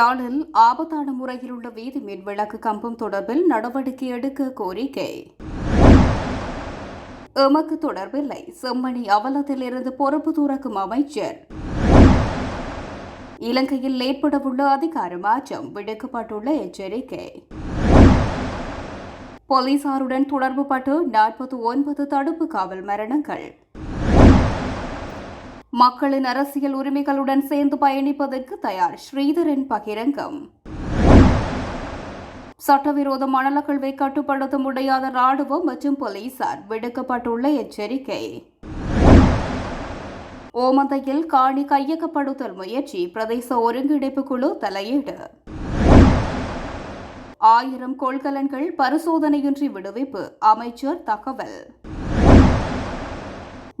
யாழில் ஆபத்தான முறையில் உள்ள வீதி மின் விளக்கு கம்பம் தொடர்பில் நடவடிக்கை எடுக்க கோரிக்கை. எமக்கு தொடர்பில்லை. செம்மணி அவலத்தில் இருந்து பொறுப்பு துறக்கும் அமைச்சர். இலங்கையில் ஏற்படவுள்ள அதிகார மாற்றம் விடுக்கப்பட்டுள்ள எச்சரிக்கை. போலீசாருடன் தொடர்பு பட்டு நாற்பத்தி ஒன்பது தடுப்பு காவல் மரணங்கள். மக்களின் அரசியல் உரிமைகளுடன் சேர்ந்து பயணிப்பதற்கு தயார் ஸ்ரீதரன் பகிரங்கம். சட்டவிரோத மணலகழ்வை கட்டுப்படுத்த முடியாத ராணுவம் மற்றும் போலீசார் விடுக்கப்பட்டுள்ள எச்சரிக்கை. ஓமந்தையில் காணி கையகப்படுத்தல் முயற்சி பிரதேச ஒருங்கிணைப்பு குழு தலையீடு. ஆயிரம் கொள்கலன்கள் பரிசோதனையின்றி விடுவிப்பு அமைச்சர் தகவல்.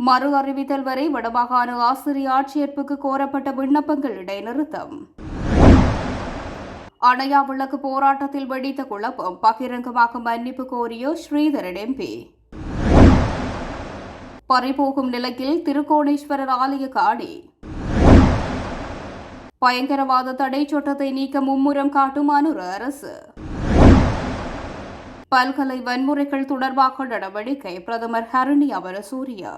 மறு அறிவித்தல் வரை வடமாகாண ஆசிரியர் ஆட்சேர்ப்புக்கு கோரப்பட்ட விண்ணப்பங்கள் இடைநிறுத்தம். அணையா விளக்கு போராட்டத்தில் வெடித்த குழப்பம் பகிரங்கமாக மன்னிப்பு கோரிய ஸ்ரீதரன் எம்பி பறிபோகும் நிலையில் திருக்கோணேஸ்வரர் ஆலய காணி பயங்கரவாத தடை சட்டத்தை நீக்க மும்முரம் காட்டும் அனுர அரசு. பல்கலை வன்முறைகள் தொடர்பாக நடவடிக்கை பிரதமர் ஹரணி அமரசூரியா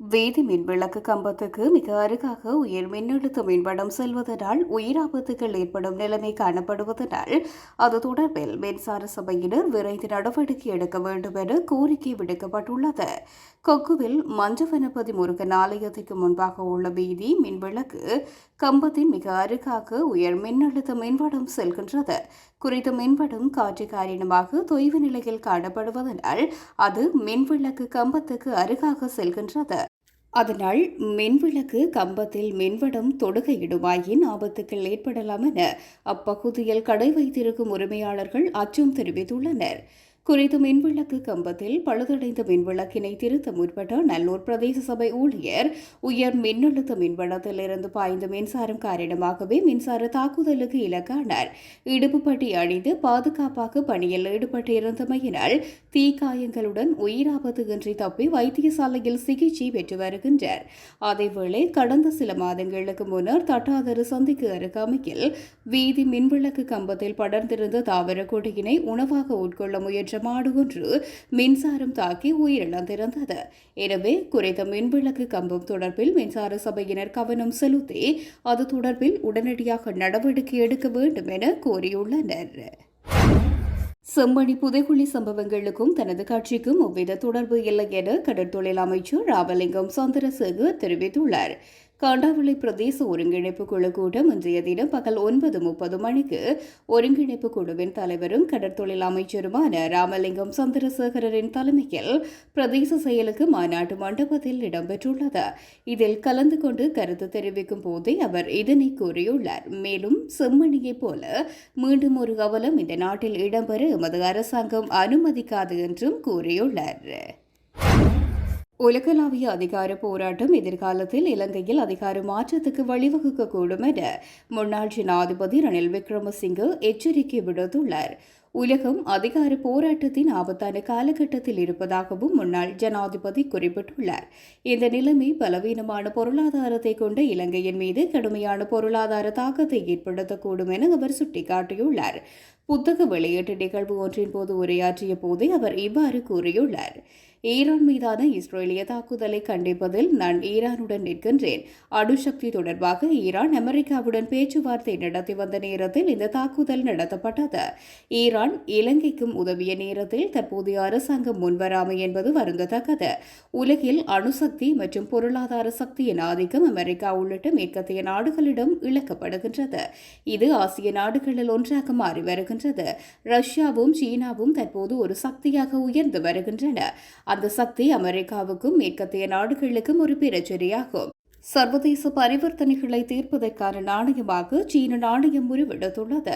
வேதி மின்விளக்கு கம்பத்துக்கு மிக அருகாக உயர் மின்னழுத்த மின்படம் செல்வதனால் உயிராபத்துகள் ஏற்படும் நிலைமை காணப்படுவதனால் அது தொடர்பில் மின்சார சபையினர் விரைந்து நடவடிக்கை எடுக்க வேண்டும் என கோரிக்கை விடுக்கப்பட்டுள்ளது. கொக்குவில் மஞ்சவனபதி முருகன் ஆலயத்திற்கு முன்பாக உள்ள வீதி மின்விளக்கு கம்பத்தின் மிக அருகாக உயர் மின்னழுத்த மின்வடம் செல்கின்றது. குறித்த மின்வடம் காற்று காரணமாக தொய்வு நிலையில் காணப்படுவதனால் அது மின்விளக்கு கம்பத்துக்கு அருகாக செல்கின்றது. அதனால் மின்விளக்கு கம்பத்தில் மின்வடம் தொடுகையிடுமாயின் ஆபத்துக்கள் ஏற்படலாம் என அப்பகுதியில் கடை வைத்திருக்கும் உரிமையாளர்கள் அச்சம் தெரிவித்துள்ளனர். குறித்த மின்விளக்கு கம்பத்தில் பழுதடைந்த மின்விளக்கினை திருத்த முற்பட்ட நல்லூர் பிரதேச சபை ஊழியர் உயர் மின்னழுத்த மின்வளத்திலிருந்து பாய்ந்த மின்சாரம் காரணமாகவே மின்சார தாக்குதலுக்கு இலக்கானார். இடுப்புப்பட்டி அணிந்து பாதுகாப்பாக பணியில் ஈடுபட்டிருந்தமையினால் தீக்காயங்களுடன் உயிராபத்தின்றி தப்பி வைத்தியசாலையில் சிகிச்சை பெற்று வருகின்றார். அதேவேளை கடந்த சில மாதங்களுக்கு முன்னர் தட்டாதரு சந்திக்கு அருகாமையில் வீதி மின்விளக்கு கம்பத்தில் படர்ந்திருந்த தாவர கொடியினை உணவாக உட்கொள்ள முயன்ற மாடு ஒன்று மின்சாரம் தாக்கி உயிரிழந்திருந்தது. எனவே குறைந்த மின்விளக்கு கம்பம் தொடர்பில் மின்சார சபையினர் கவனம் செலுத்தி அது தொடர்பில் உடனடியாக நடவடிக்கை எடுக்க வேண்டும் என கோரியுள்ளனர். செம்மணி புதைகுழி சம்பவங்களுக்கும் தனது கட்சிக்கும் எவ்வித தொடர்பு இல்லை என கடற்தொழில் அமைச்சர் ராமலிங்கம் சந்திரசேகர் தெரிவித்துள்ளார். காண்டாவளி பிரதேச ஒருங்கிணைப்பு குழு கூட்டம் இன்றைய தினம் பகல் ஒன்பது முப்பது மணிக்கு ஒருங்கிணைப்பு குழுவின் தலைவரும் கடற்தொழில் அமைச்சருமான ராமலிங்கம் சந்திரசேகரின் தலைமையில் பிரதேச செயலுக்கு மாநாட்டு மண்டபத்தில் இடம்பெற்றுள்ளது. இதில் கலந்து கொண்டு கருத்து தெரிவிக்கும் போதே அவர் இதனை கூறியுள்ளார். மேலும் செம்மணியைப் போல மீண்டும் ஒரு அவலம் இந்த நாட்டில் இடம்பெற எமது அரசாங்கம் அனுமதிக்காது என்றும் கூறியுள்ளார். உலகளாவிய அதிகார போராட்டம் எதிர்காலத்தில் இலங்கையில் அதிகார மாற்றத்துக்கு வழிவகுக்கக்கூடும் என முன்னாள் ஜனாதிபதி ரணில் விக்ரமசிங்கே எச்சரிக்கை விடுத்துள்ளார். உலகம் அதிகார போராட்டத்தின் ஆபத்தான காலகட்டத்தில் இருப்பதாகவும் முன்னாள் ஜனாதிபதி குறிப்பிட்டுள்ளார். இந்த நிலைமை பலவீனமான பொருளாதாரத்தை கொண்ட இலங்கையின் மீது கடுமையான பொருளாதார தாக்கத்தை ஏற்படுத்தக்கூடும் என அவர் சுட்டிக்காட்டியுள்ளார். புத்தக வெளியீட்டு நிகழ்வு ஒன்றின் போது உரையாற்றிய போதே அவர் இவ்வாறு கூறியுள்ளார். ஈரான் மீதான இஸ்ரேலிய தாக்குதலை கண்டிப்பதில் நான் ஈரானுடன் நிற்கின்றேன். அணுசக்தி தொடர்பாக ஈரான் அமெரிக்காவுடன் பேச்சுவார்த்தை நடத்தி வந்த நேரத்தில் இந்த தாக்குதல் நடத்தப்பட்டது. ஈரான் இலங்கைக்கும் உதவிய நேரத்தில் தற்போதைய அரசாங்கம் முன்வராமை என்பது வருந்தத்தக்கது. உலகில் அணுசக்தி மற்றும் பொருளாதார சக்தியின் ஆதிக்கம் அமெரிக்கா உள்ளிட்ட மேற்கத்திய நாடுகளிடம் இழக்கப்படுகின்றது. இது ஆசிய நாடுகளில் ஒன்றாக மாறி வருகின்றது. ரஷ்யாவும் சீனாவும் தற்போது ஒரு சக்தியாக உயர்ந்து வருகின்றன. அந்த சக்தி அமெரிக்காவுக்கும் மேற்கத்திய நாடுகளுக்கும் ஒரு பிரச்சனையாகும். சர்வதேச பரிவர்த்தனைகளை தீர்ப்பதற்கான நாணயமாக சீன நாணயம் உருவெடுத்துள்ளது.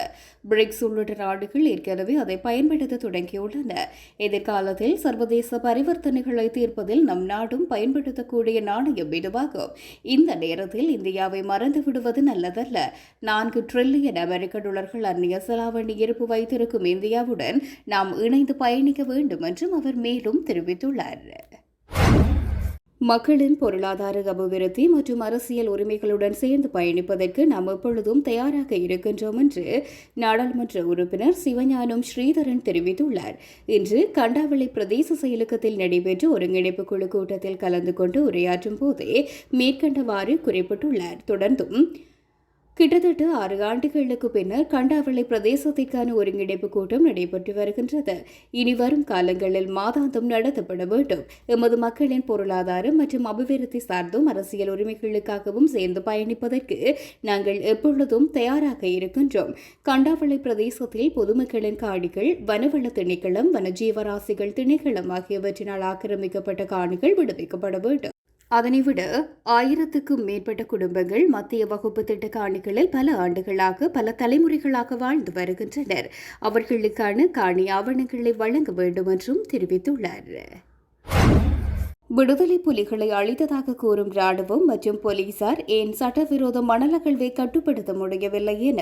பிரிக்ஸ் உள்ளிட்ட நாடுகள் ஏற்கனவே அதை பயன்படுத்த தொடங்கியுள்ளன. எதிர்காலத்தில் சர்வதேச பரிவர்த்தனைகளை தீர்ப்பதில் நம் நாடும் பயன்படுத்தக்கூடிய நாணயம் இதுவாகும். இந்த நேரத்தில் இந்தியாவை மறந்து விடுவது நல்லதல்ல. நான்கு டிரில்லியன் அமெரிக்க டாலர்கள் அந்நிய செலாவணி இருப்பு வைத்திருக்கும் இந்தியாவுடன் நாம் இணைந்து பயணிக்க வேண்டும் என்றும் அவர் மேலும் தெரிவித்துள்ளார். மக்களின் பொருளாதார அபிவிருத்தி மற்றும் அரசியல் உரிமைகளுடன் சேர்ந்து பயணிப்பதற்கு நாம் எப்பொழுதும் தயாராக இருக்கின்றோம் என்று நாடாளுமன்ற உறுப்பினர் சிவஞானம் ஸ்ரீதரன் தெரிவித்துள்ளார். இன்று கண்டாவளி பிரதேச செயலகத்தில் நடைபெற்ற ஒருங்கிணைப்பு குழு கூட்டத்தில் கலந்து கொண்டு உரையாற்றும் போதே மேற்கண்டவாறு குறிப்பிட்டுள்ளார். தொடர்ந்தும் கிட்டத்தட்ட ஆறு ஆண்டுகளுக்கு பின்னர் கண்டாவளை பிரதேசத்திற்கான ஒருங்கிணைப்பு கூட்டம் நடைபெற்று வருகின்றது. இனி வரும் காலங்களில் மாதாந்தம் நடத்தப்பட வேண்டும். எமது மக்களின் பொருளாதாரம் மற்றும் அபிவிருத்தி சார்ந்தும் அரசியல் உரிமைகளுக்காகவும் சேர்ந்து பயணிப்பதற்கு நாங்கள் எப்பொழுதும் தயாராக இருக்கின்றோம். கண்டாவளை பிரதேசத்தில் பொதுமக்களின் காணிகள் வனவள திணைக்களம் வனஜீவராசிகள் திணைக்களம் ஆகியவற்றினால் ஆக்கிரமிக்கப்பட்ட காணிகள் விடுவிக்கப்பட வேண்டும். அதனை விட ஆயிரத்துக்கும் மேற்பட்ட குடும்பங்கள் மத்திய வகுப்பு திட்ட காணிகளில் பல ஆண்டுகளாக பல தலைமுறைகளாக வாழ்ந்து வருகின்றனர். அவர்களுக்கான காணி ஆவணங்களை வழங்க வேண்டும் என்றும் தெரிவித்துள்ளார். விடுதலை புலிகளை அழித்ததாக கூறும் ராணுவம் மற்றும் போலீசார் ஏன் சட்டவிரோத மணலகழ்வை கட்டுப்படுத்த முடியவில்லை என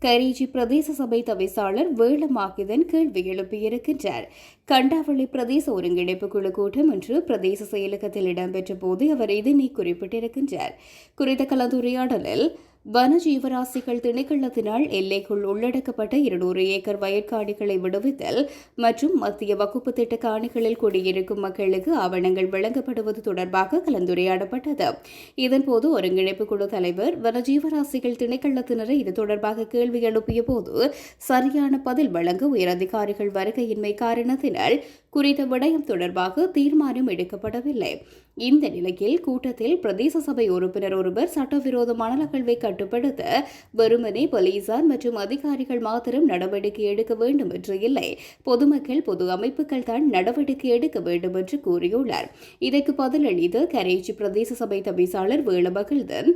கரீஜி பிரதேச சபை தவிசாளர் வேளமாகிதன் கேள்வி எழுப்பியிருக்கின்றார். கண்டாவளி பிரதேச ஒருங்கிணைப்பு குழு கூட்டம் இன்று பிரதேச செயலகத்தில் இடம்பெற்ற போது அவர் இதனை குறிப்பிட்டிருக்கின்றார். குறித்த கலந்துரையாடலில் வனஜீவராசிகள் திணைக்களத்தினால் எல்லைக்குள் உள்ளடக்கப்பட்ட இருநூறு ஏக்கர் வயற்காணிகளை விடுவித்தல் மற்றும் மத்திய வகுப்பு திட்ட காணிகளில் குடியிருக்கும் மக்களுக்கு ஆவணங்கள் வழங்கப்படுவது தொடர்பாக கலந்துரையாடப்பட்டது. இதன்போது ஒருங்கிணைப்பு குழு தலைவர் வனஜீவராசிகள் திணைக்களத்தினரை இது தொடர்பாக கேள்வி எழுப்பிய போது சரியான பதில் வழங்க உயரதிகாரிகள் வருகையின்மை காரணத்தினால் குறித்த விடயம் தொடர்பாக தீர்மானம் எடுக்கப்படவில்லை. இந்த நிலையில் கூட்டத்தில் பிரதேச சபை உறுப்பினர் ஒருவர் சட்டவிரோத மணல் கட்டுப்படுத்த வெறுமனே போலீசார் மற்றும் அதிகாரிகள் மாத்திரம் நடவடிக்கை எடுக்க வேண்டும் என்று இல்லை. பொதுமக்கள் பொது அமைப்புகள் தான் நடவடிக்கை எடுக்க வேண்டும் என்று கூறியுள்ளார். இதற்கு பதிலளித்த கரேச்சி பிரதேச சபை தவிசாளர் வேளமகிழ்தன்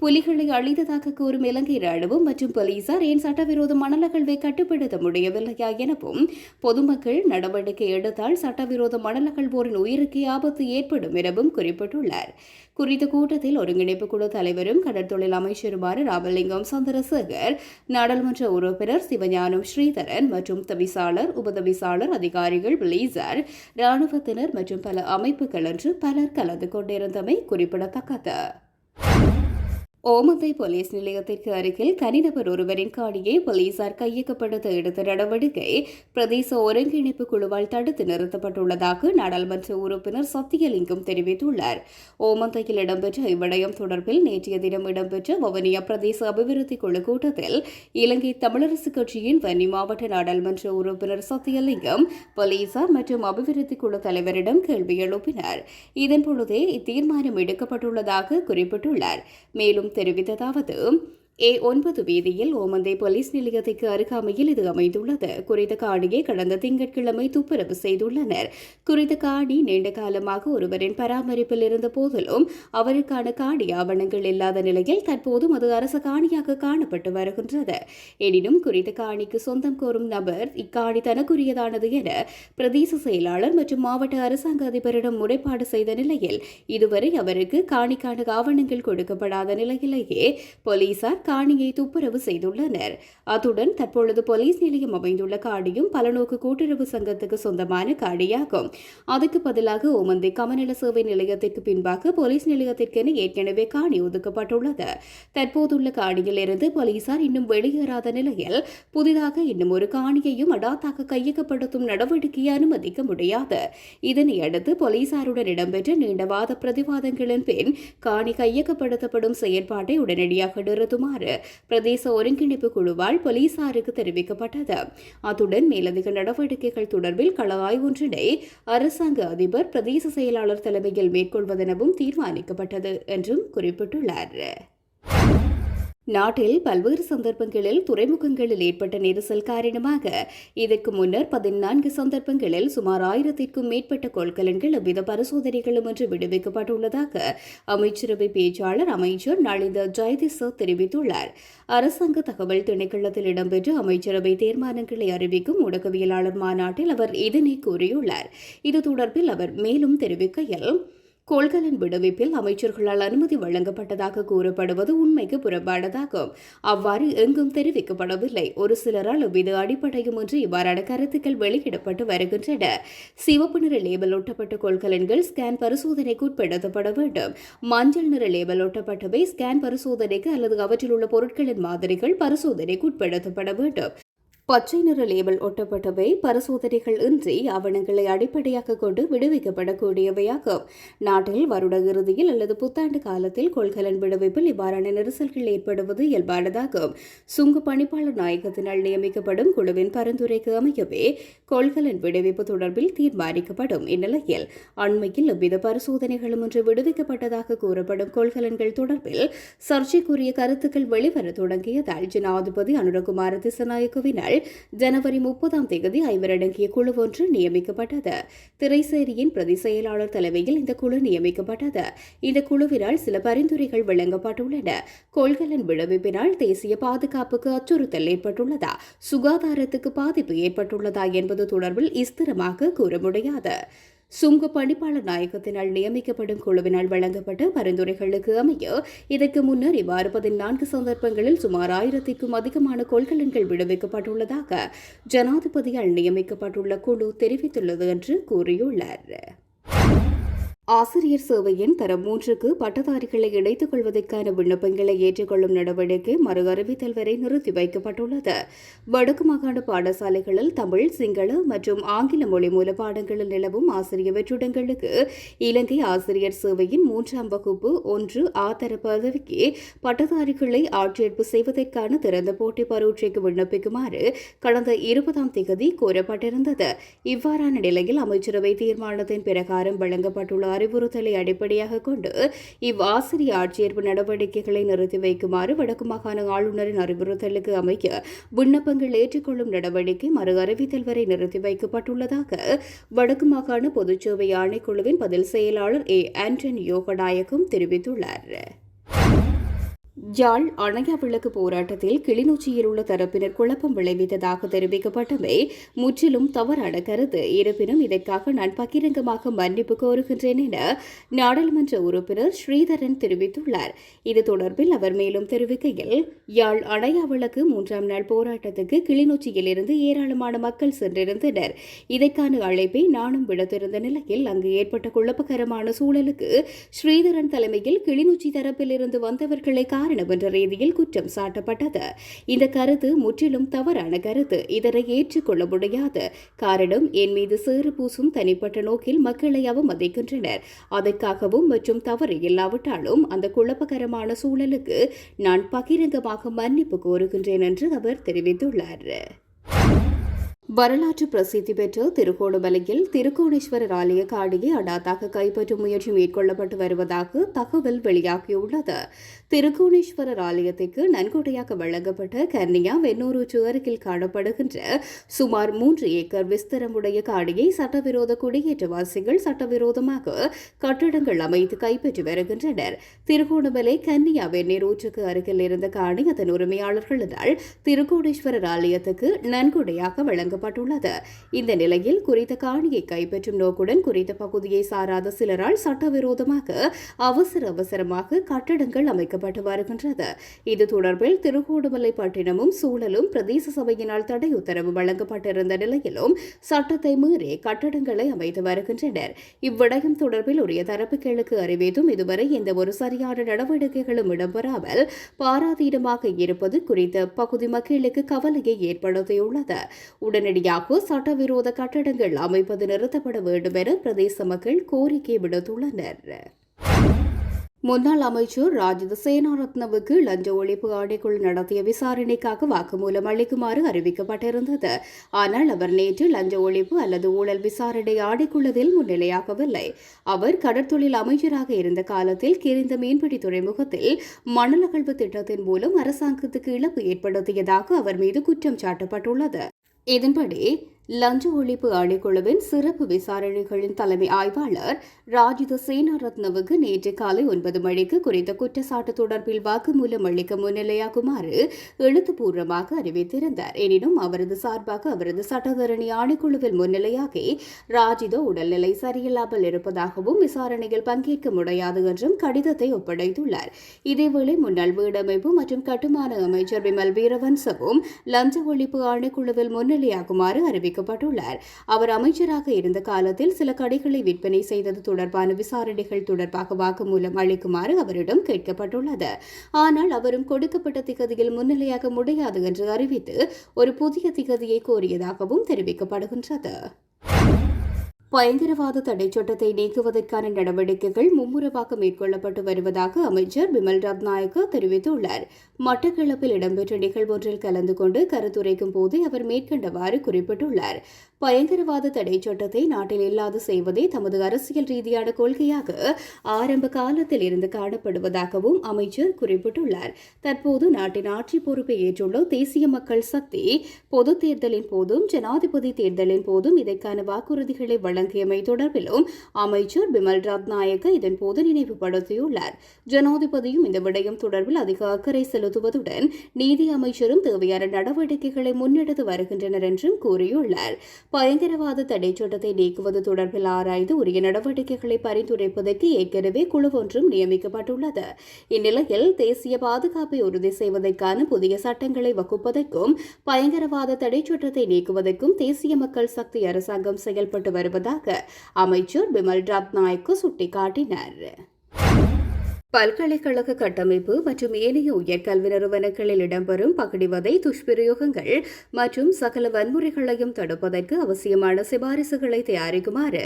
புலிகளை அழித்ததாக கூறும் இலங்கை ராணுவம் மற்றும் போலீசார் ஏன் சட்டவிரோத மணல் அகழ்வை கட்டுப்படுத்த முடியவில்லையா எனவும் பொதுமக்கள் நடவடிக்கை எடுத்தால் சட்டவிரோத மணல் அகழ்வோரின் உயிருக்கு ஆபத்து ஏற்படும் எனவும் குறிப்பிட்டுள்ளார். குறித்த கூட்டத்தில் ஒருங்கிணைப்பு குழு தலைவரும் கடற்தொழில் அமைச்சருமான ராமலிங்கம் சந்திரசேகர் நாடாளுமன்ற உறுப்பினர் சிவஞானம் ஸ்ரீதரன் மற்றும் தவிசாளர் உபதவிசாளர் அதிகாரிகள் பிளீசர் ராணுவத்தினர் மற்றும் பல அமைப்புகள் என்று பலர் கலந்து கொண்டிருந்தமை குறிப்பிடத்தக்கது. ஓமந்தை போலீஸ் நிலையத்திற்கு அருகில் தனிநபர் ஒருவரின் காணியை போலீசார் கையகப்படுத்த எடுத்த நடவடிக்கை பிரதேச ஒருங்கிணைப்பு குழுவால் தடுத்து நிறுத்தப்பட்டுள்ளதாக நாடாளுமன்ற உறுப்பினர் சத்தியலிங்கம் தெரிவித்துள்ளார். ஓமந்தையில் இடம்பெற்ற இவ்விடயம் தொடர்பில் நேற்றைய தினம் இடம்பெற்ற வவுனியா பிரதேச அபிவிருத்தி குழு கூட்டத்தில் இலங்கை தமிழரசுக் கட்சியின் வன்னி மாவட்ட நாடாளுமன்ற உறுப்பினர் சத்தியலிங்கம் போலீசார் மற்றும் அபிவிருத்தி குழு தலைவரிடம் கேள்வி எழுப்பினார். இதன்பொழுதே இத்தீர்மானம் எடுக்கப்பட்டுள்ளதாக குறிப்பிட்டுள்ளார். மேலும் தெரிவித்ததாவது ஏ ஒன்பது வீதியில் ஓமந்தை போலீஸ் நிலையத்திற்கு அருகாமையில் இது அமைந்துள்ளது. குறித்த காணியை கடந்த திங்கட்கிழமை துப்புரவு செய்துள்ளனர். குறித்த காணி நீண்ட காலமாக ஒருவரின் பராமரிப்பில் இருந்த போதிலும் அவருக்கான காணி ஆவணங்கள் இல்லாத நிலையில் தற்போதும் அது அரச காணியாக காணப்பட்டு வருகின்றது. எனினும் குறித்த காணிக்கு சொந்தம் கோரும் நபர் இக்காணி தனக்குரியதானது என பிரதேச செயலாளர் மற்றும் மாவட்ட அரசாங்க அதிபரிடம் முறைப்பாடு செய்த நிலையில் இதுவரை அவருக்கு காணிக்கான ஆவணங்கள் கொடுக்கப்படாத நிலையிலேயே போலீசார் காணியை துப்புரவு செய்துள்ளனர். அத்துடன் தற்பொழுது போலீஸ் நிலையம் அமைந்துள்ள காடியும் பலநோக்கு கூட்டுறவு சங்கத்துக்கு சொந்தமான காடியாகும் அதுக்கு பதிலாக ஓமந்தி கமநல சேவை நிலையத்திற்கு பின்பாக போலீஸ் நிலையத்திற்கென ஏற்கனவே காணி ஒதுக்கப்பட்டுள்ளது. தற்போதுள்ள காணியில் இருந்து போலீசார் இன்னும் வெளியேறாத நிலையில் புதிதாக இன்னும் ஒரு காணியையும் அடாத்தாக கையகப்படுத்தும் நடவடிக்கையை அனுமதிக்க முடியாது. இதனை அடுத்து போலீசாருடன் இடம்பெற்ற நீண்ட வாத பிரதிவாதங்களின் பின் காணி கையகப்படுத்தப்படும் செயற்பாட்டை உடனடியாக நிறுத்துமாறு பிரதேச ஒருங்கிணைப்பு குழுவால் போலீசாருக்கு தெரிவிக்கப்பட்டது. அத்துடன் மேலதிக நடவடிக்கைகள் தொடர்பில் கள ஆய்வொன்றினை அரசாங்க அதிபர் பிரதேச செயலாளர் தலைமையில் மேற்கொள்வதெனவும் தீர்மானிக்கப்பட்டது என்றும் குறிப்பிட்டுள்ளார். நாட்டில் பல்வேறு சந்தர்ப்பங்களில் துறைமுகங்களில் ஏற்பட்ட நெரிசல் காரணமாக இதற்கு முன்னர் பதினான்கு சந்தர்ப்பங்களில் சுமார் ஆயிரத்திற்கும் மேற்பட்ட கொள்கலன்கள் எவ்வித பரிசோதனைகளும் இன்று விடுவிக்கப்பட்டுள்ளதாக அமைச்சரவை பேச்சாளர் அமைச்சர் நளிந்த ஜெயதிச தெரிவித்துள்ளார். அரசாங்க தகவல் திணைக்களத்தில் இடம்பெற்ற அமைச்சரவை தீர்மானங்களை அறிவிக்கும் ஊடகவியலாளர் மாநாட்டில் அவர் இதனை கூறியுள்ளார். இது தொடர்பில் அவர் மேலும் தெரிவிக்கையில் கொள்கலன் விடுவிப்பில் அமைச்சர்களால் அனுமதி வழங்கப்பட்டதாக கூறப்படுவது உண்மைக்கு புறம்பானதாகும். அவ்வாறு எங்கும் தெரிவிக்கப்படவில்லை. ஒரு சிலரால் இவ்வித அடிப்படையும் இன்றி இவ்வாறான கருத்துக்கள் வெளியிடப்பட்டு வருகின்றன. சிவப்பு நிற லேபல் ஒட்டப்பட்ட கொள்கலன்கள் ஸ்கேன் பரிசோதனைக்கு உட்படுத்தப்பட வேண்டும். மஞ்சள் நிற லேபல் ஒட்டப்பட்டவை ஸ்கேன் பரிசோதனைக்கு அல்லது அவற்றில் உள்ள பொருட்களின் மாதிரிகள் பரிசோதனைக்கு உட்படுத்தப்பட வேண்டும். பச்சை நிற லேபிள் ஒட்டப்பட்டவை பரிசோதனைகள் இன்றி ஆவணங்களை அடிப்படையாக கொண்டு விடுவிக்கப்படக்கூடியவையாகும். நாட்டில் வருட இறுதியில் அல்லது புத்தாண்டு காலத்தில் கொள்கலன் விடுவிப்பில் இவ்வாறான நெரிசல்கள் ஏற்படுவது இயல்பானதாகும். சுங்கு பணிப்பாளர் நாயகத்தினால் நியமிக்கப்படும் குழுவின் பரிந்துரைக்கு அமையவே கொள்கலன் விடுவிப்பு தொடர்பில் தீர்மானிக்கப்படும் இந்நிலையில் அண்மையில் எவ்வித பரிசோதனைகளும் இன்று விடுவிக்கப்பட்டதாக கூறப்படும் கொள்கலன்கள் தொடர்பில் சர்ச்சைக்குரிய கருத்துக்கள் வெளிவர தொடங்கியதால் ஜனாதிபதி அனுரகுமார திசநாயக்கவினால் ஜனவரி முப்பதாம் தேதி ஐவரடங்கிய குழு ஒன்று நியமிக்கப்பட்டது. திரைசேரியின் பிரதி செயலாளர் தலைமையில் இந்த குழு நியமிக்கப்பட்டது. இந்த குழுவினால் சில பரிந்துரைகள் வழங்கப்பட்டுள்ளன. கொள்கலன் விளைவிப்பினால் தேசிய பாதுகாப்புக்கு அச்சுறுத்தல் ஏற்பட்டுள்ளதா? சுகாதாரத்துக்கு பாதிப்பு ஏற்பட்டுள்ளதா என்பது தொடர்பில் ஸ்திரமாக கூற முடியாது. சுங்க பணிப்பாளர் நாயகத்தினால் நியமிக்கப்படும் குழுவினால் வழங்கப்பட்ட பரிந்துரைகளுக்கு அமைய இதற்கு முன்னர் இவ்வாறு பதினான்கு சந்தர்ப்பங்களில் சுமார் ஆயிரத்திற்கும் அதிகமான கொள்கலன்கள் விடுவிக்கப்பட்டுள்ளதாக ஜனாதிபதியால் நியமிக்கப்பட்டுள்ள குழு தெரிவித்துள்ளது என்று கூறியுள்ளார். ஆசிரியர் சேவையின் தரம் மூன்றுக்கு பட்டதாரிகளை இணைத்துக் கொள்வதற்கான விண்ணப்பங்களை ஏற்றுக்கொள்ளும் நடவடிக்கை மறு அறிவித்தல் வரை நிறுத்தி வைக்கப்பட்டுள்ளது. வடக்கு மாகாண பாடசாலைகளில் தமிழ் சிங்கள மற்றும் ஆங்கில மொழி மூல பாடங்களில் நிலவும் ஆசிரியர் வெற்றிடங்களுக்கு இலங்கை ஆசிரியர் சேவையின் மூன்றாம் வகுப்பு ஒன்று ஆதர பதவிக்கு பட்டதாரிகளை ஆட்சேர்ப்பு செய்வதற்கான திறந்த போட்டி பரீட்சைக்கு விண்ணப்பிக்குமாறு கடந்த இருபதாம் தேதி கோரப்பட்டிருந்தது. இவ்வாறான நிலையில் அமைச்சரவை தீர்மானத்தின் பிரகாரம் வழங்கப்பட்டுள்ள அறிவுறுத்தலை அடிப்படையாக கொண்டு இவ்வாசிரிய ஆட்சேர்ப்பு நடவடிக்கைகளை நிறுத்தி வைக்குமாறு வடக்கு மாகாண ஆளுநரின் அறிவுறுத்தலுக்கு அமைய விண்ணப்பங்கள் ஏற்றுக்கொள்ளும் நடவடிக்கை மறு அறிவித்தல் வரை நிறுத்தி வைக்கப்பட்டுள்ளதாக வடக்கு மாகாண பொதுச்சேவை ஆணைக்குழுவின் பதில் செயலாளர் ஏ ஆண்டனி யோகநாயகம் தெரிவித்துள்ளார். யாழ் அணையா விளக்கு போராட்டத்தில் கிளிநொச்சியில் உள்ள தரப்பினர் குழப்பம் விளைவித்ததாக தெரிவிக்கப்பட்டமை முற்றிலும் தவறான கருத்து. இருப்பினும் இதற்காக நான் பகிரங்கமாக மன்னிப்பு கோருகின்றேன் என நாடாளுமன்ற உறுப்பினர் ஸ்ரீதரன் தெரிவித்துள்ளார். இது தொடர்பில் அவர் மேலும் தெரிவிக்கையில் யாழ் அணையா விளக்கு மூன்றாம் நாள் போராட்டத்துக்கு கிளிநொச்சியில் இருந்து ஏராளமான மக்கள் சென்றிருந்தனர். இதற்கான அழைப்பை நானும் விடுத்திருந்த நிலையில் அங்கு ஏற்பட்ட குழப்பகரமான சூழலுக்கு ஸ்ரீதரன் தலைமையில் கிளிநொச்சி தரப்பில் இருந்து வந்தவர்களை காரணம் என்ற ரீதியில் குற்றம் சாட்டப்பட்டது. இந்த கருத்து முற்றிலும் தவறான கருத்து. இதனை ஏற்றுக்கொள்ள முடியாது. காரணம் என் மீது சேறு பூசும் தனிப்பட்ட நோக்கில் மக்களை அவமதிக்கின்றனர். அதற்காகவும் மற்றும் தவறு இல்லாவிட்டாலும் அந்த குழப்பகரமான சூழலுக்கு நான் பகிரங்கமாக மன்னிப்பு கோருகின்றேன் என்று அவர் தெரிவித்துள்ளார். வரலாற்று பிரசித்தி பெற்ற திருகோணமலையில் திருக்கோணேஸ்வரர் ஆலய காடியை அடாத்தாக கைப்பற்றும் முயற்சி மேற்கொள்ளப்பட்டு வருவதாக தகவல் வெளியாகியுள்ளது. திருக்கோணேஸ்வரர் ஆலயத்திற்கு நன்கொடையாக வழங்கப்பட்ட கன்னியா வெண்ணூரூற்று அருகில் காணப்படுகின்ற சுமார் மூன்று ஏக்கர் விஸ்தரமுடைய காடியை சட்டவிரோத குடியேற்றவாசிகள் சட்டவிரோதமாக கட்டடங்கள் அமைத்து கைப்பற்றி வருகின்றனர். திருகோணமலை கன்னியா வெந்நீர் அருகில் இருந்த காணி அதன் உரிமையாளர்களினால் திருக்கோணேஸ்வரர் ஆலயத்துக்கு நன்கொடையாக வழங்கப்பட்டுள்ளது. இந்த நிலையில் குறித்த காணியை கைப்பற்றும் நோக்குடன் குறித்த பகுதியை சாராத சிலரால் சட்டவிரோதமாக அவசர அவசரமாக கட்டடங்கள் அமைக்க வைக்கப்பட்டு வருகின்றது. இது தொடர்பில் திருகோடுமலை பட்டினமும் சூழலும் பிரதேச சபையினால் தடை உத்தரவு வழங்கப்பட்டிருந்த நிலையிலும் சட்டத்தை மீறி கட்டடங்களை அமைத்து வருகின்றனர். இவ்விடயம் தொடர்பில் உரிய தரப்புகளுக்கு அறிவித்தும் இதுவரை எந்த ஒரு சரியான நடவடிக்கைகளும் இடம்பெறாமல் பாராதீனமாக இருப்பது குறித்த பகுதி மக்களுக்கு கவலையை ஏற்படுத்தியுள்ளது. உடனடியாக சட்டவிரோத கட்டடங்கள் அமைப்பது நிறுத்தப்பட வேண்டும் என பிரதேச மக்கள் கோரிக்கை விடுத்துள்ளனர். முன்னாள் அமைச்சர் ராஜித சேனாரத்னவுக்கு லஞ்ச ஒழிப்பு ஆணைக்குழு நடத்திய விசாரணைக்காக வாக்குமூலம் அளிக்குமாறு அறிவிக்கப்பட்டிருந்தது. ஆனால் அவர் நேற்று லஞ்ச ஒழிப்பு அல்லது ஊழல் விசாரணை ஆணைக்குழுவில் முன்னிலையாகவில்லை. அவர் கடற்தொழில் அமைச்சராக இருந்த காலத்தில் கிரிந்த மீன்பிடி துறைமுகத்தில் மணல் அகழ்வு திட்டத்தின் மூலம் அரசாங்கத்துக்கு இழப்பு ஏற்படுத்தியதாக அவர் மீது குற்றம் சாட்டப்பட்டுள்ளது. இதன்படி லஞ்ச ஒழிப்பு ஆணைக்குழுவின் சிறப்பு விசாரணைகளின் தலைமை ஆய்வாளர் ராஜித சேனாரத்னவுக்கு நேற்று காலை ஒன்பது மணிக்கு குறித்த குற்றச்சாட்டு தொடர்பில் வாக்குமூலம் அளிக்க முன்னிலையாகுமாறு எழுத்துப்பூர்வமாக அறிவித்திருந்தார். எனினும் அவரது சார்பாக அவரது சட்டத்தரணி ஆணைக்குழுவில் முன்னிலையாகி ராஜிதோ உடல்நிலை சரியில்லாமல் இருப்பதாகவும் விசாரணையில் பங்கேற்க முடியாது என்றும் கடிதத்தை ஒப்படைத்துள்ளார். இதேவேளை முன்னாள் வீடமைப்பு மற்றும் கட்டுமான அமைச்சர் விமல் வீரவன்சவும் லஞ்ச ஒழிப்பு ஆணைக்குழுவில் முன்னிலையாகுமாறு வைக்கப்பட்டுள்ளார். அவர் அமைச்சராக இருந்த காலத்தில் சில கடைகளை விற்பனை செய்தது தொடர்பான விசாரணைகள் தொடர்பாக வாக்குமூலம் அளிக்குமாறு அவரிடம் கேட்கப்பட்டுள்ளது. ஆனால் அவரும் கொடுக்கப்பட்ட திகதியில் முன்னிலையாக முடியாது என்று அறிவித்து ஒரு புதிய திகதியை கோரியதாகவும் தெரிவிக்கப்படுகின்றது. பயங்கரவாத தடைச் சட்டத்தை நீக்குவதற்கான நடவடிக்கைகள் மும்முரமாக மேற்கொள்ளப்பட்டு வருவதாக அமைச்சர் பிமல் ரத்நாயக்க தெரிவித்துள்ளார். மட்டக்களப்பில் இடம்பெற்ற நிகழ்வொன்றில் கலந்து கொண்டு கருத்துரைக்கும் போது அவர் மேற்கண்டவாறு குறிப்பிட்டுள்ளார். பயங்கரவாத தடைச் சட்டத்தை நாட்டில் இல்லாது செய்வதே தமது அரசியல் ரீதியான கொள்கையாக ஆரம்ப காலத்தில் இருந்து காணப்படுவதாகவும் அமைச்சர் குறிப்பிட்டுள்ளார். தற்போது நாட்டின் ஆட்சி பொறுப்பை ஏற்றுள்ள தேசிய மக்கள் சக்தி பொது தேர்தலின் போதும் ஜனாதிபதி தேர்தலின் போதும் இதற்கான வாக்குறுதிகளை வழங்கியமை தொடர்பிலும் அமைச்சர் பிமல் ரத்நாயக்க இதன்போது நினைவுபடுத்தியுள்ளார். ஜனாதிபதியும் இந்த விடயம் தொடர்பில் அதிக அக்கறை செலுத்துவதுடன் நீதி அமைச்சரும் தேவையான நடவடிக்கைகளை முன்னெடுத்து வருகின்றனர் என்றும் கூறியுள்ளார். பயங்கரவாத தடை சட்டத்தை நீக்குவது தொடர்பில் ஆராய்ந்து உரிய நடவடிக்கைகளை பரிந்துரைப்பதற்கு ஏற்கனவே குழு ஒன்றும் நியமிக்கப்பட்டுள்ளது. இந்நிலையில் தேசிய பாதுகாப்பை உறுதி செய்வதற்கான புதிய சட்டங்களை வகுப்பதற்கும் பயங்கரவாத தடை சட்டத்தை நீக்குவதற்கும் தேசிய மக்கள் சக்தி அரசாங்கம் செயல்பட்டு வருவதாக அமைச்சர் பிமல் ரத்நாயக்கு சுட்டிக்காட்டினார். பல்கலைக்கழக கட்டமைப்பு மற்றும் ஏனைய உயர்கல்வி நிறுவனங்களில் இடம்பெறும் பகடிவதை துஷ்பிரயோகங்கள் மற்றும் சகல வன்முறைகளையும் தடுப்பதற்கு அவசியமான சிபாரிசுகளை தயாரிக்குமாறு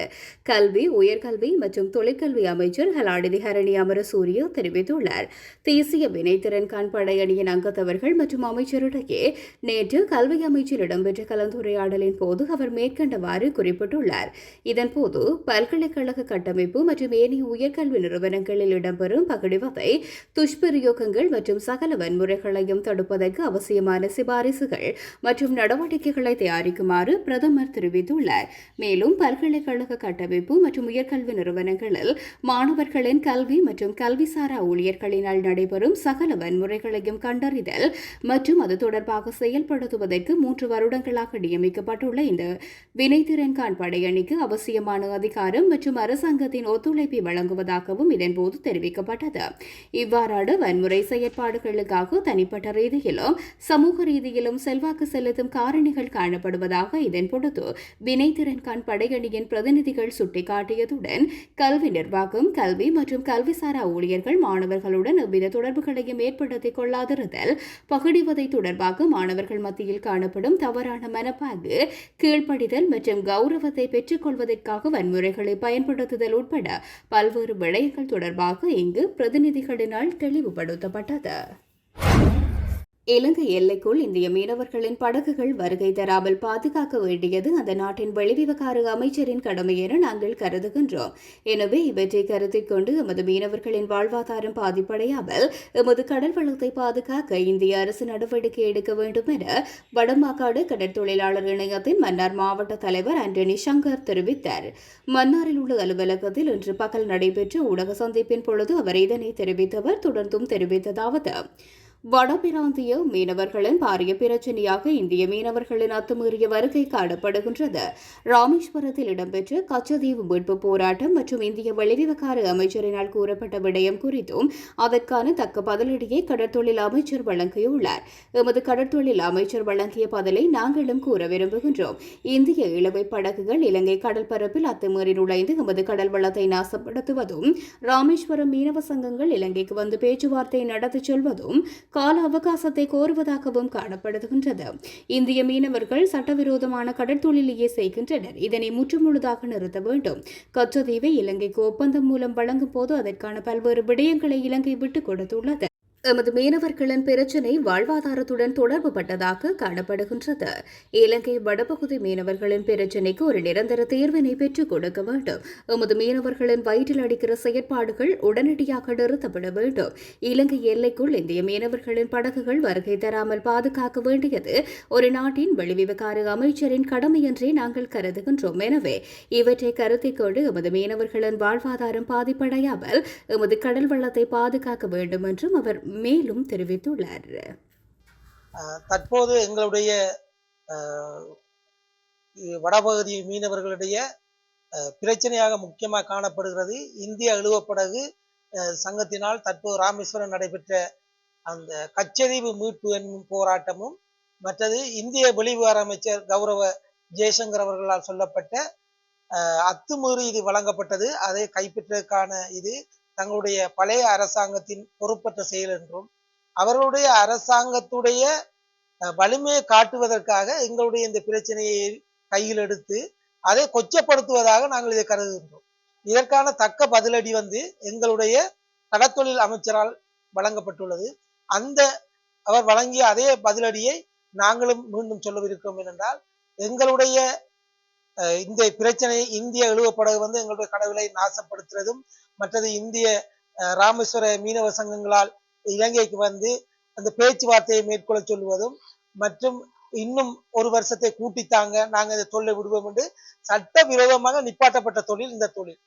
கல்வி உயர்கல்வி மற்றும் தொழிற்கல்வி அமைச்சர் ஹலாடிதி ஹரணி அமரசூரிய தெரிவித்துள்ளார். தேசிய வினைத்திறன் காண்படை அணியின் அங்கத்தவர்கள் மற்றும் அமைச்சரிடையே நேற்று கல்வி அமைச்சர் இடம்பெற்ற கலந்துரையாடலின் போது அவர் மேற்கண்டவாறு குறிப்பிட்டுள்ளார். இதன்போது பல்கலைக்கழக கட்டமைப்பு மற்றும் ஏனைய உயர்கல்வி நிறுவனங்களில் இடம்பெறும் பகிடிவதை துஷ்பிரயோகங்கள் மற்றும் சகல வன்முறைகளையும் தடுப்பதற்கு அவசியமான சிபாரிசுகள் மற்றும் நடவடிக்கைகளை தயாரிக்குமாறு பிரதமர் தெரிவித்துள்ளார். மேலும் பல்கலைக்கழக கட்டமைப்பு மற்றும் உயர்கல்வி நிறுவனங்களில் மாணவர்களின் கல்வி மற்றும் கல்விசாரா ஊழியர்களினால் நடைபெறும் சகல வன்முறைகளையும் கண்டறிதல் மற்றும் அது தொடர்பாக செயல்படுத்துவதற்கு மூன்று வருடங்களாக நியமிக்கப்பட்டுள்ள இந்த வினைத்திறன்கான் படையணிக்கு அவசியமான அதிகாரம் மற்றும் அரசாங்கத்தின் ஒத்துழைப்பை வழங்குவதாகவும் இதன்போது தெரிவிக்கப்பட்டது. இவ்வாறான வன்முறை செயற்பாடுகளுக்காக தனிப்பட்ட ரீதியிலும் சமூக ரீதியிலும் செல்வாக்கு செலுத்தும் காரணிகள் காணப்படுவதாக இதன் பொழுது வினைத்திறன் கான் படையணியின் பிரதிநிதிகள் சுட்டிக்காட்டியதுடன் கல்வி நிர்வாகம் கல்வி மற்றும் கல்விசாரா ஊழியர்கள் மாணவர்களுடன் எவ்வித தொடர்புகளையும் ஏற்படுத்திக் கொள்ளாதிருத்தல் பகிடிவதை தொடர்பாக மாணவர்கள் மத்தியில் காணப்படும் தவறான மனப்பாங்கு கீழ்ப்படிதல் மற்றும் கௌரவத்தை பெற்றுக் கொள்வதற்காக வன்முறைகளை பயன்படுத்துதல் உட்பட பல்வேறு விடயங்கள் தொடர்பாக இங்கு பிரதிநிதிகளினால் தெளிவுபடுத்தப்பட்டது. இலங்கை எல்லைக்குள் இந்திய மீனவர்களின் படகுகள் வருகை தராமல் பாதுகாக்க வேண்டியது அந்த நாட்டின் வெளிவிவகார அமைச்சரின் கடமை என நாங்கள் கருதுகின்றோம். எனவே இவற்றை கருத்தில் கொண்டு எமது மீனவர்களின் வாழ்வாதாரம் பாதிப்படையாமல் எமது கடல் வளத்தை பாதுகாக்க இந்திய அரசு நடவடிக்கை எடுக்க வேண்டும் என வடமாக்காடு கடற்தொழிலாளர் இணையத்தின் மன்னார் மாவட்ட தலைவர் ஆண்டனி சங்கர் தெரிவித்தார். மன்னாரில் உள்ள அலுவலகத்தில் இன்று பகல் நடைபெற்ற ஊடக சந்திப்பின் பொழுது அவர் இதனை தெரிவித்தவர் தொடர்ந்தும் தெரிவித்ததாவது. வடபிராந்திய மீனவர்களின் பாரிய பிரச்சினையாக இந்திய மீனவர்களின் அத்துமீறிய வருகை காணப்படுகின்றது. ராமேஸ்வரத்தில் இடம்பெற்ற கச்சதீவு மீட்பு போராட்டம் மற்றும் இந்திய வெளிவிவகார அமைச்சரினால் கூறப்பட்ட விடயம் குறித்தும் அதற்கான தக்க பதிலடியை கடற்தொழில் அமைச்சர் வழங்கியுள்ளார். எமது கடற்தொழில் அமைச்சர் வழங்கிய பதிலை நாங்களும் கூற விரும்புகின்றோம். இந்திய இளவை படகுகள் இலங்கை கடல் பரப்பில் அத்துமீறி நுழைந்து எமது கடல் வளத்தை நாசப்படுத்துவதும் ராமேஸ்வரம் மீனவ சங்கங்கள் இலங்கைக்கு வந்து பேச்சுவார்த்தை நடத்திச் செல்வதும் கால அவகாசத்தை கோருவதாகவும் காணப்படுகின்றது. இந்திய மீனவர்கள் சட்டவிரோதமான கடற்தொழிலையே செய்கின்றனர். இதனை முற்றுமுழுதாக நிறுத்த வேண்டும். கச்சதீவை இலங்கைக்கு ஒப்பந்தம் மூலம் வழங்கும் போது அதற்கான பல்வேறு விடயங்களை இலங்கை விட்டுக் கொடுத்துள்ளது. எமது மீனவர்களின் பிரச்சினை வாழ்வாதாரத்துடன் தொடர்பு பட்டதாக காணப்படுகின்றது. இலங்கை வடபகுதி மீனவர்களின் பிரச்சினைக்கு ஒரு நிரந்தர தீர்வினை பெற்றுக் கொடுக்க வேண்டும். எமது மீனவர்களின் வயிற்றில் அடிக்கிற செயற்பாடுகள் உடனடியாக நிறுத்தப்பட வேண்டும். இலங்கை எல்லைக்குள் இந்திய மீனவர்களின் படகுகள் வருகை தராமல் பாதுகாக்க வேண்டியது ஒரு நாட்டின் வெளிவிவகார அமைச்சரின் கடமை என்றே நாங்கள் கருதுகின்றோம். எனவே இவற்றை கருத்தில் கொண்டு எமது மீனவர்களின் வாழ்வாதாரம் பாதிப்படையாமல் எமது கடல் வளத்தை பாதுகாக்க வேண்டும் என்றும் அவர் மேலும் தெரிவித்துள்ளார். தற்போது எங்களுடைய வடபகுதி மீனவர்களுடைய பிரச்சனையாக முக்கியமாக காணப்படுகிறது. இந்திய இழுவப்படகு சங்கத்தினால் தற்போது ராமேஸ்வரம் நடைபெற்ற அந்த கச்சதீவு மீட்பு என்னும் போராட்டமும் மற்றது இந்திய வெளிவிவகார அமைச்சர் கௌரவ ஜெய்சங்கர் அவர்களால் சொல்லப்பட்ட அத்துமீறி இது வழங்கப்பட்டது. அதை கைப்பற்றதற்கான இது தங்களுடைய பழைய அரசாங்கத்தின் பொறுப்பற்ற செயல் என்றும் அவர்களுடைய அரசாங்கத்துடைய வலிமையை காட்டுவதற்காக எங்களுடைய இந்த பிரச்சனையை கையில் எடுத்து அதை கொச்சப்படுத்துவதாக நாங்கள் இதை கருதுகின்றோம். இதற்கான தக்க பதிலடி வந்து எங்களுடைய கடத்தொழில் அமைச்சரால் வழங்கப்பட்டுள்ளது. அந்த அவர் வழங்கிய அதே பதிலடியை நாங்களும் மீண்டும் சொல்லவிருக்கிறோம். என்னென்றால் எங்களுடைய இந்த பிரச்சனை இந்திய இழுவப்படகு வந்து எங்களுடைய கடவுளை நாசப்படுத்துறதும் மற்றது இந்திய அஹ், ராமேஸ்வர மீனவ சங்கங்களால் இலங்கைக்கு வந்து அந்த பேச்சுவார்த்தையை மேற்கொள்ள சொல்வதும் மற்றும் இன்னும் ஒரு வருஷத்தை கூட்டித்தாங்க நாங்கள் இந்த தொழிலை விடுவோம் என்று சட்ட விரோதமாக நிப்பாட்டப்பட்ட தொழில் இந்த தொழில்.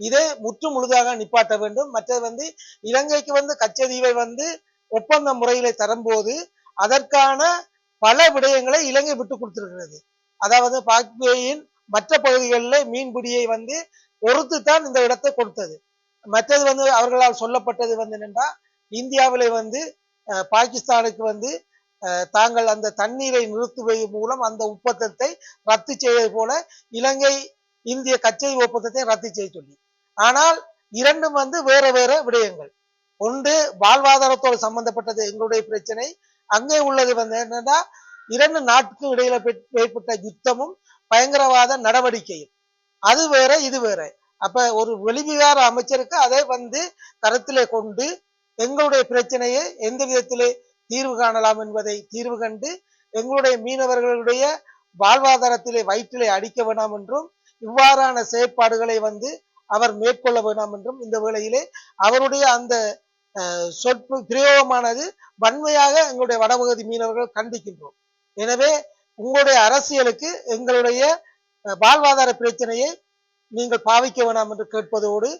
இதை முற்று முழுதாக நிப்பாட்ட வேண்டும். மற்றது வந்து இலங்கைக்கு வந்து கச்சதீவை வந்து ஒப்பந்த முறையில தரும்போது அதற்கான பல விடயங்களை இலங்கை விட்டு கொடுத்திருக்கிறது. அதாவது பாக்பேயின் மற்ற பகுதிகளில் மீன்பிடியை வந்து பொறுத்து தான் இந்த இடத்தை கொடுத்தது. மற்றது வந்து அவர்களால் சொல்லப்பட்டது வந்து என்னென்னா இந்தியாவிலே வந்து பாகிஸ்தானுக்கு வந்து அஹ், தாங்கள் அந்த தண்ணீரை நிறுத்துவது மூலம் அந்த ஒப்பந்தத்தை ரத்து செய்வது போல இலங்கை இந்திய கச்சை ஒப்பந்தத்தை ரத்து செய்ய சொல்லி. ஆனால் இரண்டும் வந்து வேற வேற விடயங்கள். ஒன்று வாழ்வாதாரத்தோடு சம்பந்தப்பட்டது எங்களுடைய பிரச்சனை. அங்கே உள்ளது வந்து என்னன்னா இரண்டு நாட்டுக்கும் இடையில ஏற்பட்ட யுத்தமும் பயங்கரவாத நடவடிக்கையும். அது வேற இது வேற. அப்ப ஒரு வெளிவிகார அமைச்சருக்கு அதை வந்து கருத்திலே கொண்டு எங்களுடைய பிரச்சனையை எந்த விதத்திலே தீர்வு காணலாம் என்பதை தீர்வு கண்டு எங்களுடைய மீனவர்களுடைய வாழ்வாதாரத்திலே வயிற்றிலே அடிக்க வேண்டாம் என்றும் இவ்வாறான செயற்பாடுகளை வந்து அவர் மேற்கொள்ள வேண்டாம் என்றும் இந்த வேளையிலே அவருடைய அந்த அஹ், சொற்பு பிரயோகமானது வன்மையாக எங்களுடைய வடபகுதி மீனவர்கள் கண்டிக்கின்றோம். எனவே உங்களுடைய அரசியலுக்கு எங்களுடைய வாழ்வாதார பிரச்சனையை நீங்கள் பாவிக்க வேண்டாம் என்று கேட்பதோடு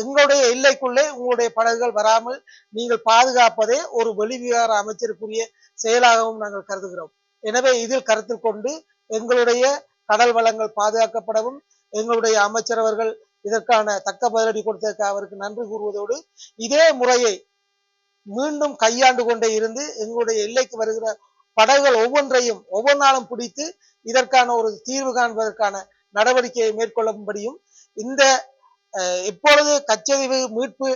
எங்களுடைய எல்லைக்குள்ளே உங்களுடைய படகுகள் வராமல் நீங்கள் பாதுகாப்பதே ஒரு வெளிவிகார அமைச்சருக்குரிய செயலாகவும் நாங்கள் கருதுகிறோம். எனவே இதில் கருத்தில் கொண்டு எங்களுடைய கடல் வளங்கள் பாதுகாக்கப்படவும் எங்களுடைய அமைச்சர் அவர்கள் இதற்கான தக்க பதிலடி கொடுத்ததற்கு அவருக்கு நன்றி கூறுவதோடு இதே முறையை மீண்டும் கையாண்டு கொண்டே இருந்து எங்களுடைய எல்லைக்கு வருகிற படகுகள் ஒவ்வொன்றையும் ஒவ்வொரு நாளும் பிடித்து இதற்கான ஒரு தீர்வு காண்பதற்கான நடவடிக்கையை மேற்கொள்ளும்படியும் இந்த எப்பொழுது கச்சரிவு மீட்பு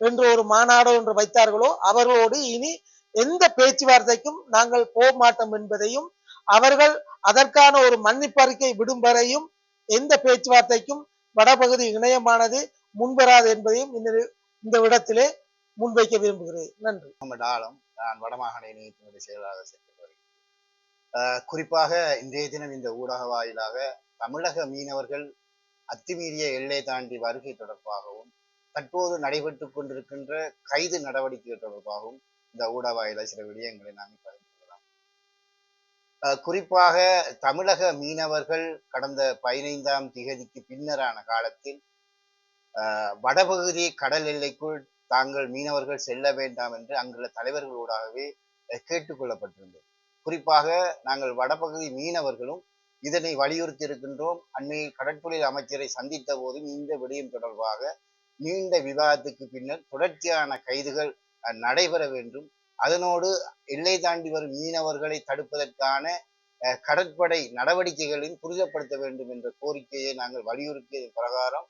என்று ஒரு மாநாடு என்று வைத்தார்களோ அவர்களோடு இனி எந்த பேச்சுவார்த்தைக்கும் நாங்கள் போக மாட்டோம் என்பதையும் அவர்கள் அதற்கான ஒரு மன்னிப்பறிக்கை விடும் வரையும் எந்த பேச்சுவார்த்தைக்கும் வடபகுதி இணையமானது முன்வராது என்பதையும் இந்த விடத்திலே இடத்திலே முன்வைக்க விரும்புகிறேன். நன்றி. முகமது நான் வடமாகாண இணையத்தினுடைய செயலாளர் சென்று குறிப்பாக இன்றைய தினம் இந்த ஊடக வாயிலாக தமிழக மீனவர்கள் அத்துமீறிய எல்லை தாண்டி வருகை தொடர்பாகவும் தற்போது நடைபெற்றுக் கொண்டிருக்கின்ற கைது நடவடிக்கைகள் தொடர்பாகவும் இந்த ஊடக வாயில சில விடயங்களை நாங்கள் பகிர்ந்து கொள்ளலாம். அஹ் குறிப்பாக தமிழக மீனவர்கள் கடந்த பதினைந்தாம் திகதிக்கு பின்னரான காலத்தில் வடபகுதி கடல் எல்லைக்குள் தாங்கள் மீனவர்கள் செல்ல வேண்டாம் என்று அங்குள்ள தலைவர்களூடாகவே கேட்டுக்கொள்ளப்பட்டிருந்தது குறிப்பாக நாங்கள் வடபகுதி மீனவர்களும் இதனை வலியுறுத்தி இருக்கின்றோம் அண்மையில் கடற்பொழில் அமைச்சரை சந்தித்த போதும் இந்த விடயம் தொடர்பாக நீண்ட விவாதத்துக்கு பின்னர் தொடர்ச்சியான கைதுகள் அஹ், நடைபெற வேண்டும். அதனோடு எல்லை தாண்டி வரும் மீனவர்களை தடுப்பதற்கான அஹ், கடற்படை நடவடிக்கைகளையும் துரிதப்படுத்த வேண்டும் என்ற கோரிக்கையை நாங்கள் வலியுறுத்தியது பிரகாரம்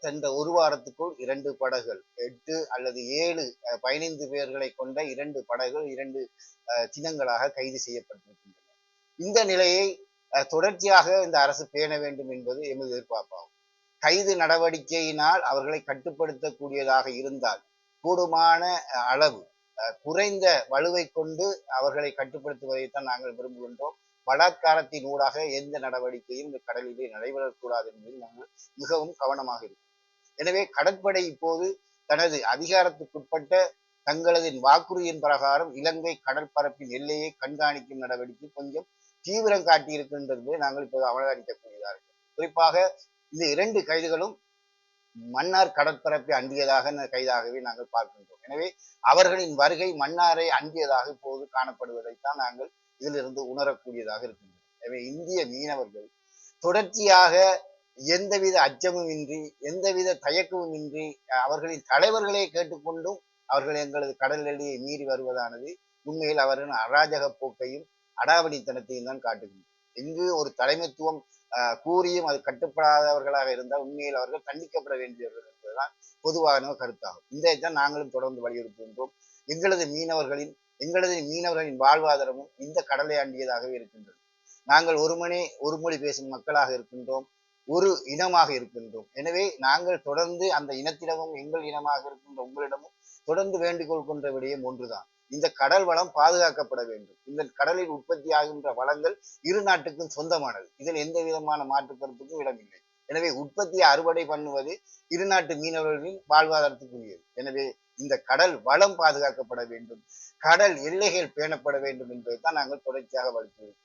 சென்ற ஒரு வாரத்துக்குள் இரண்டு படகுகள் எட்டு அல்லது ஏழு பதினைந்து பேர்களை கொண்ட இரண்டு படகுகள் இரண்டு அஹ், கைது செய்யப்பட்டிருக்கின்றன. இந்த நிலையை அஹ், தொடர்ச்சியாக இந்த அரசு பேண வேண்டும் என்பது எமது எதிர்பார்ப்பாகும். கைது நடவடிக்கையினால் அவர்களை கட்டுப்படுத்தக்கூடியதாக இருந்தால் கூடுமான அளவு அஹ், குறைந்த வலுவை கொண்டு அவர்களை கட்டுப்படுத்துவதைத்தான் நாங்கள் விரும்புகின்றோம். பலாத்காரத்தின் ஊடாக எந்த நடவடிக்கையும் இந்த கடலிலே நடைபெறக்கூடாது என்பதில் நாங்கள் மிகவும் கவனமாக இருக்கிறோம் எனவே கடற்படை இப்போது தனது அதிகாரத்துக்குட்பட்ட தங்களது வாக்குறுதியின் பிரகாரம் இலங்கை கடற்பரப்பின் எல்லையை கண்காணிக்கும் நடவடிக்கை கொஞ்சம் தீவிரம் காட்டியிருக்கின்றது நாங்கள் இப்போது அவதானிக்கக்கூடியதாக இருக்கு குறிப்பாக இந்த இரண்டு கைதுகளும் மன்னார் கடற்பரப்பை அண்டியதாக கைதாகவே நாங்கள் பார்க்கின்றோம். எனவே அவர்களின் வருகை மன்னாரை அண்டியதாக இப்போது காணப்படுவதைத்தான் நாங்கள் இதிலிருந்து உணரக்கூடியதாக இருக்கின்றது. எனவே இந்திய மீனவர்கள் தொடர்ச்சியாக எந்தவித அச்சமும் இன்றி எந்தவித தயக்கமும் இன்றி அவர்களின் தலைவர்களே கேட்டுக்கொண்டும் அவர்கள் எங்களது கடல் எல்லையை மீறி வருவதானது உண்மையில் அவர்களின் அராஜக போக்கையும் அடாவடித்தனத்தையும் தான் காட்டுகின்றனர் எங்கு ஒரு தலைமைத்துவம் அஹ், கூறியும் அது கட்டுப்படாதவர்களாக இருந்தால் உண்மையில் அவர்கள் தண்டிக்கப்பட வேண்டியவர்கள் என்பதுதான் பொதுவான கருத்தாகும். இதைத்தான் நாங்களும் தொடர்ந்து வலியுறுத்துகின்றோம். எங்களது மீனவர்களின் எங்களது மீனவர்களின் வாழ்வாதாரமும் இந்த கடலை அண்டியதாகவே இருக்கின்றது. நாங்கள் ஒரு மணி ஒரு மொழி பேசும் மக்களாக இருக்கின்றோம் ஒரு இனமாக இருக்கின்றோம். எனவே நாங்கள் தொடர்ந்து அந்த இனத்திடமும் எங்கள் இனமாக இருக்கின்ற உங்களிடமும் தொடர்ந்து வேண்டுகோள் கொண்ட விடயம் ஒன்றுதான். இந்த கடல் வளம் பாதுகாக்கப்பட வேண்டும். இந்த கடலில் உற்பத்தி ஆகின்ற வளங்கள் இரு நாட்டுக்கும் சொந்தமானது. இதில் எந்த விதமான மாற்று கருத்துக்கும் இடமில்லை. எனவே உற்பத்தியை அறுவடை பண்ணுவது இரு நாட்டு மீனவர்களின் வாழ்வாதாரத்துக்குரியது. எனவே இந்த கடல் வளம் பாதுகாக்கப்பட வேண்டும். கடல் எல்லைகள் பேணப்பட வேண்டும் என்பதைத்தான் நாங்கள் தொடர்ச்சியாக வலியுறுத்தோம்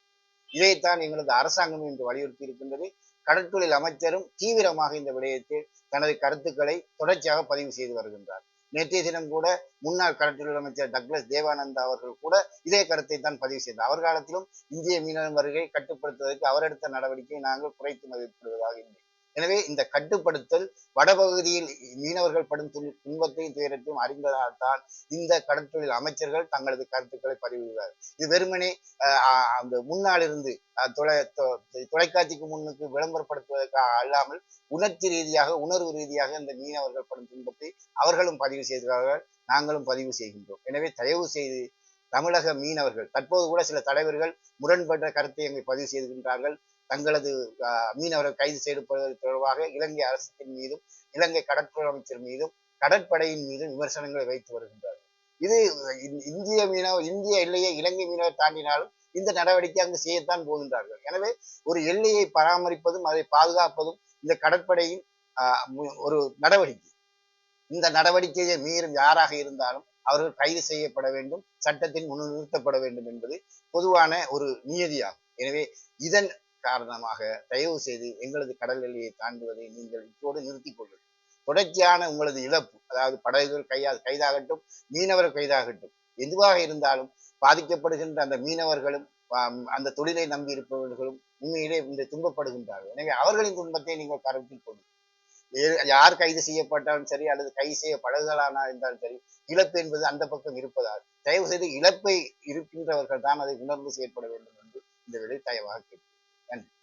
இதைத்தான் எங்களது அரசாங்கம் என்று வலியுறுத்தி இருக்கின்றது. கடற்தொழில் அமைச்சரும் தீவிரமாக இந்த விடயத்தில் தனது கருத்துக்களை தொடர்ச்சியாக பதிவு செய்து வருகின்றார். நேற்றைய தினம் கூட முன்னாள் கடற்தொழில் அமைச்சர் டக்ளஸ் தேவானந்தா அவர்கள் கூட இதே கருத்தை தான் பதிவு செய்தார். அவர் காலத்திலும் இந்திய மீனவன் வருகை கட்டுப்படுத்துவதற்கு அவர் எடுத்த நடவடிக்கையை நாங்கள் குறைத்து மதிப்பிடுவதாக இல்லை. எனவே இந்த கட்டுப்படுத்தல் வடபகுதியில் மீனவர்கள் படும் துன்பத்தையும் துயரத்தையும் அறிந்ததால் தான் இந்த கடற்தொழில் அமைச்சர்கள் தங்களது கருத்துக்களை பதிவிடுகிறார். இது வெறுமனே அந்த முன்னால் இருந்து தொலை தொலைக்காட்சிக்கு முன்னுக்கு விளம்பரப்படுத்துவதற்காக அல்லாமல் உணர்ச்சி ரீதியாக உணர்வு ரீதியாக இந்த மீனவர்கள் படும் துன்பத்தை அவர்களும் பதிவு செய்திருக்கிறார்கள். நாங்களும் பதிவு செய்கின்றோம். எனவே தயவு செய்து தமிழக மீனவர்கள் தற்போது கூட சில தலைவர்கள் முரண்பட்ட கருத்தை அங்கே பதிவு செய்துகின்றார்கள் தங்களது அஹ், மீனவர்கள் கைது செய்யப்படுவது தொடர்பாக இலங்கை அரசின் மீதும் இலங்கை கடற்படை அமைச்சர் மீதும் கடற்படையின் மீதும் விமர்சனங்களை வைத்து வருகின்றார்கள். இது இந்திய மீனவர் இந்திய எல்லையை இலங்கை மீனவர் தாண்டினாலும் இந்த நடவடிக்கை அங்கு செய்யத்தான் போகின்றார்கள். எனவே ஒரு எல்லையை பராமரிப்பதும் அதை பாதுகாப்பதும் இந்த கடற்படையின் ஆஹ், ஒரு நடவடிக்கை. இந்த நடவடிக்கையை மீறும் யாராக இருந்தாலும் அவர்கள் கைது செய்யப்பட வேண்டும் சட்டத்தின் முன் நிறுத்தப்பட வேண்டும் என்பது பொதுவான ஒரு நியதியாகும். எனவே இதன் காரணமாக தயவு செய்து எங்களது கடல் எல்லையை தாண்டுவதை நீங்கள் இப்போது நிறுத்திக் கொள்ளுங்கள். தொடர்ச்சியான உங்களது இழப்பு அதாவது படகுகள் கையா கைதாகட்டும் மீனவர் கைதாகட்டும் எதுவாக இருந்தாலும் பாதிக்கப்படுகின்ற அந்த மீனவர்களும் அந்த தொழிலை நம்பி இருப்பவர்களும் உண்மையிலே இந்த துன்பப்படுகின்றார்கள். எனவே அவர்களின் துன்பத்தை நீங்கள் கருத்தில் கொள்ளுங்கள். யார் கைது செய்யப்பட்டாலும் சரி அல்லது கைது செய்ய படகுகளானா இருந்தாலும் சரி இழப்பு என்பது அந்த பக்கம் இருப்பதால் தயவு செய்து இழப்பை இருக்கின்றவர்கள் தான் அதை உணர்ந்து செயற்பட வேண்டும் என்று இந்த வேலை தயவாக கேட்கிறேன் நன்றி